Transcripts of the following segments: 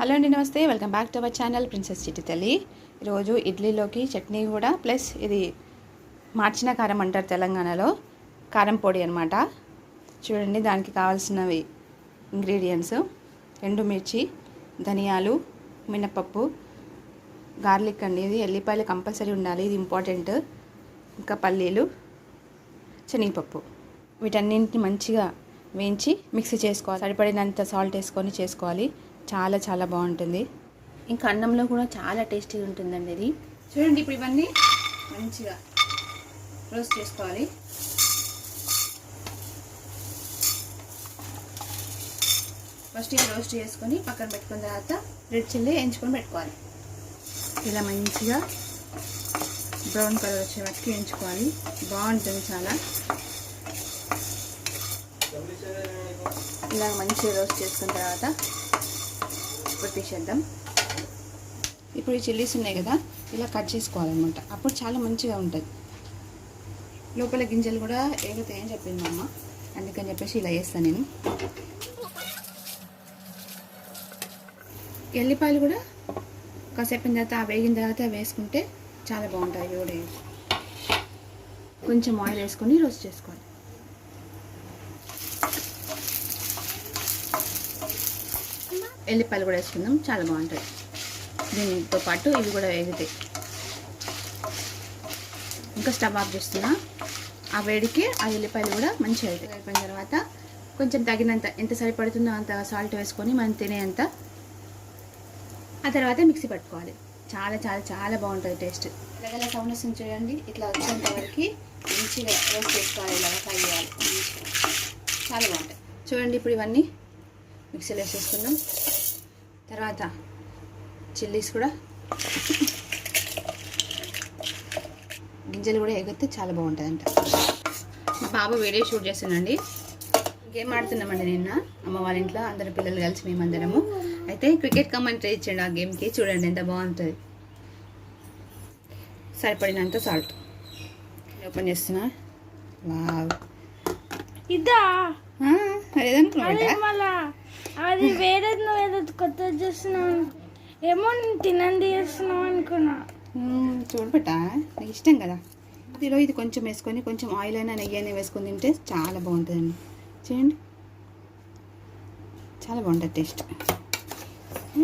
Hello అండి నమస్తే. Welcome back to our channel princess చిట్టి తల్లి. ఈరోజు ఇడ్లీలోకి చట్నీ కూడా ప్లస్ ఇది మార్చిన కారం అంటారు తెలంగాణలో కారం పొడి అనమాట చూడండి దానికి కావాల్సినవి ఇంగ్రీడియంట్స్ ఎండుమిర్చి ధనియాలు మినపప్పు గార్లిక్ అండి ఇది. ఎల్లిపాయలు కంపల్సరీ ఉండాలి ఇది ఇంపార్టెంట్ ఇంకా పల్లీలు శనగపప్పు. వీటన్నింటిని మంచిగా వేయించి మిక్సీ చేసుకోవాలి. సరిపడినంత సాల్ట్ వేసుకొని చేసుకోవాలి. చాలా చాలా బాగుంటుంది. ఇంకా అన్నంలో కూడా చాలా టేస్టీగా ఉంటుందండి ఇది. చూడండి ఇప్పుడు ఇవన్నీ మంచిగా రోస్ట్ చేసుకోవాలి. ఫస్ట్ ఇది రోస్ట్ చేసుకొని పక్కన పెట్టుకున్న తర్వాత రెడ్ చిల్లీ వేయించుకొని పెట్టుకోవాలి. ఇలా మంచిగా బ్రౌన్ కలర్ వచ్చే వరకు వేయించుకోవాలి బాగుంటుంది చాలా. ఇలా మంచిగా రోస్ట్ చేసుకున్న తర్వాత ఇప్పుడు తీసేద్దాం ఇప్పుడు ఈ చిల్లీస్ ఉన్నాయి కదా ఇలా కట్ చేసుకోవాలన్నమాట. అప్పుడు చాలా మంచిగా ఉంటుంది. లోపల గింజలు కూడా ఏగుతాయని చెప్పింది మా అమ్మ. అందుకని చెప్పేసి ఇలా వేస్తాను నేను. ఎల్లిపాయలు కూడా కాసేపు తర్వాత వేగిన తర్వాత వేసుకుంటే చాలా బాగుంటాయి. కూడా కొంచెం ఆయిల్ వేసుకొని రోస్ట్ చేసుకోవాలి. ఎల్లిపాయలు కూడా వేసుకుందాం. చాలా బాగుంటాయి దీనితో పాటు ఇవి కూడా వేగుతాయి. ఇంకా స్టవ్ ఆఫ్ చేస్తున్నా. ఆ వేడికి ఆ ఎల్లిపాయలు కూడా మంచిగా అవుతాయి అయిపోయిన తర్వాత కొంచెం తగినంత ఎంత సరిపడుతుందో అంత సాల్ట్ వేసుకొని మనం తినేంత ఆ తర్వాత మిక్సీ పట్టుకోవాలి. చాలా చాలా చాలా బాగుంటుంది టేస్ట్. ఇలాగల సౌండ్ వస్తుంది చూడండి. ఇట్లా వచ్చేంత వరకు మంచిగా రోస్ట్ చేసుకోవాలి ఇలాగ ఫ్రై చేయాలి మంచిగా. చాలా బాగుంటాయి. చూడండి ఇప్పుడు ఇవన్నీ మిక్సీలో వేసేసుకుందాం తర్వాత చిల్లీస్ కూడా. గింజలు కూడా ఎగితే చాలా బాగుంటుంది అంట మా బాబు వీడియో షూట్ చేస్తున్నాండి గేమ్ ఆడుతున్నామండి నిన్న. అమ్మ వాళ్ళ ఇంట్లో అందరు పిల్లలు కలిసి మేమందరము. అయితే క్రికెట్ కమెంటరీ ఇచ్చాడు ఆ గేమ్కి. చూడండి ఎంత బాగుంటుంది. సరిపడినంత సాల్ట్. ఓపెన్ చేస్తున్నా. వావ్. ఇదా అదేదనుకున్నా అదే వేరేది నువ్వు ఏదో కొత్తది చేస్తున్నావు ఏమో నేను తినంది చేస్తున్నావు అనుకున్నా. చూడు నాకు ఇష్టం కదా. ఇందులో ఇది కొంచెం వేసుకొని కొంచెం ఆయిల్ అయినా నెయ్యి అయినా వేసుకొని తింటే చాలా బాగుంటుందండి. చూడండి చాలా బాగుంటుంది టేస్ట్.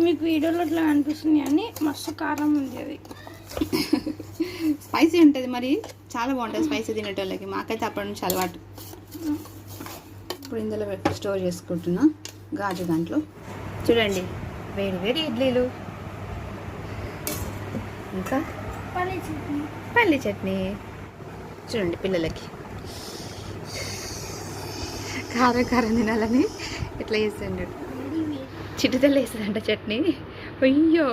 మీకు వీడియోలో అట్లా అనిపిస్తుంది అని మస్తు కారం ఉంది అది. స్పైసీ ఉంటుంది మరి. చాలా బాగుంటుంది స్పైసీ తినేటోళ్ళకి. మాకైతే అప్పటి నుంచి అలవాటు. ఇప్పుడు ఇందులో పెట్టి స్టోర్ చేసుకుంటున్నా. గాజు దాంట్లో. చూడండి. వేడి వేడి ఇడ్లీలు. ఇంకా? పల్లి చట్నీ. చూడండి పిల్లలకి. కారం కారం తినాలని ఇట్లా చేస్తుండ్రు చిట్టుతల్లి వేస్తుందంట చట్నీ. అయ్యో.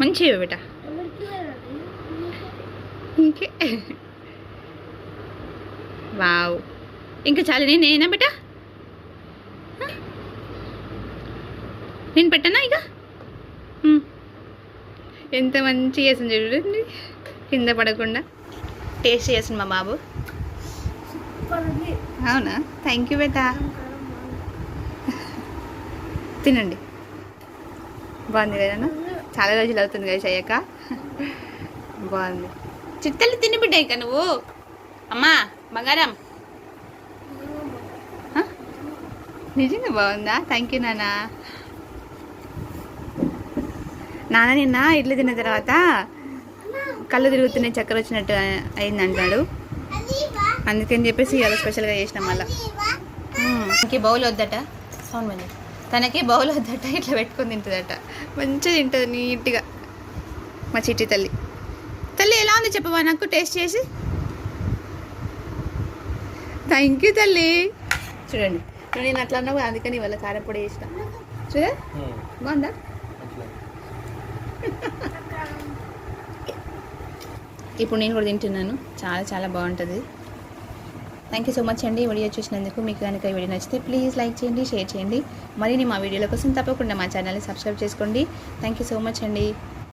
మంచిగా బేట ఇంకే. వావ్. ఇంకా చాలు నేను నేనా బిడ్డ? నేను పెట్టనా ఇక? ఎంత మంచి చేసింది చూడండి కింద పడకుండా. టేస్ట్ చేసింది మా బాబు. అవునా? థ్యాంక్ యూ బేటా. తినండి. బాగుంది కదా చాలా రోజులు అవుతుంది కదా చెయ్యక. బాగుంది. చిత్తలు తిని బిడ్డ ఇక నువ్వు. అమ్మా. బంగారం. నిజంగా బాగుందా? థ్యాంక్ యూ నాన్న నాన్న నిన్న ఇడ్లీ తిన్న తర్వాత కళ్ళు తిరుగుతున్నాయి చక్కెర వచ్చినట్టు అయింది అంటాడు అందుకని చెప్పేసి ఇవాళ స్పెషల్గా చేసినాం మళ్ళీ. తనకి బౌల్ వద్దట. సౌండ్ మంది. తనకి బౌల్ వద్దట ఇట్లా పెట్టుకొని తింటుందట. మంచిగా తింటుంది నీట్గా. మా చిట్టి తల్లి. తల్లి ఎలా ఉంది చెప్పవా? నాకు టేస్ట్ చేసి. థ్యాంక్ యూ తల్లి. చూడండి. నువ్వు నేను అట్లా అన్నావు అందుకని ఇవాళ కారపొడి చేసిన. చూడే. బాగుందా? ఇప్పుడు నేను కూడా తింటున్నాను. చాలా చాలా బాగుంటుంది. థ్యాంక్ యూ సో మచ్ అండి ఈ వీడియో చూసినందుకు. మీకు కనుక ఈ వీడియో నచ్చితే ప్లీజ్ లైక్ చేయండి షేర్ చేయండి. మరిన్ని మా వీడియోల కోసం తప్పకుండా మా ఛానల్ని సబ్స్క్రైబ్ చేసుకోండి. థ్యాంక్ యూ సో మచ్ అండి.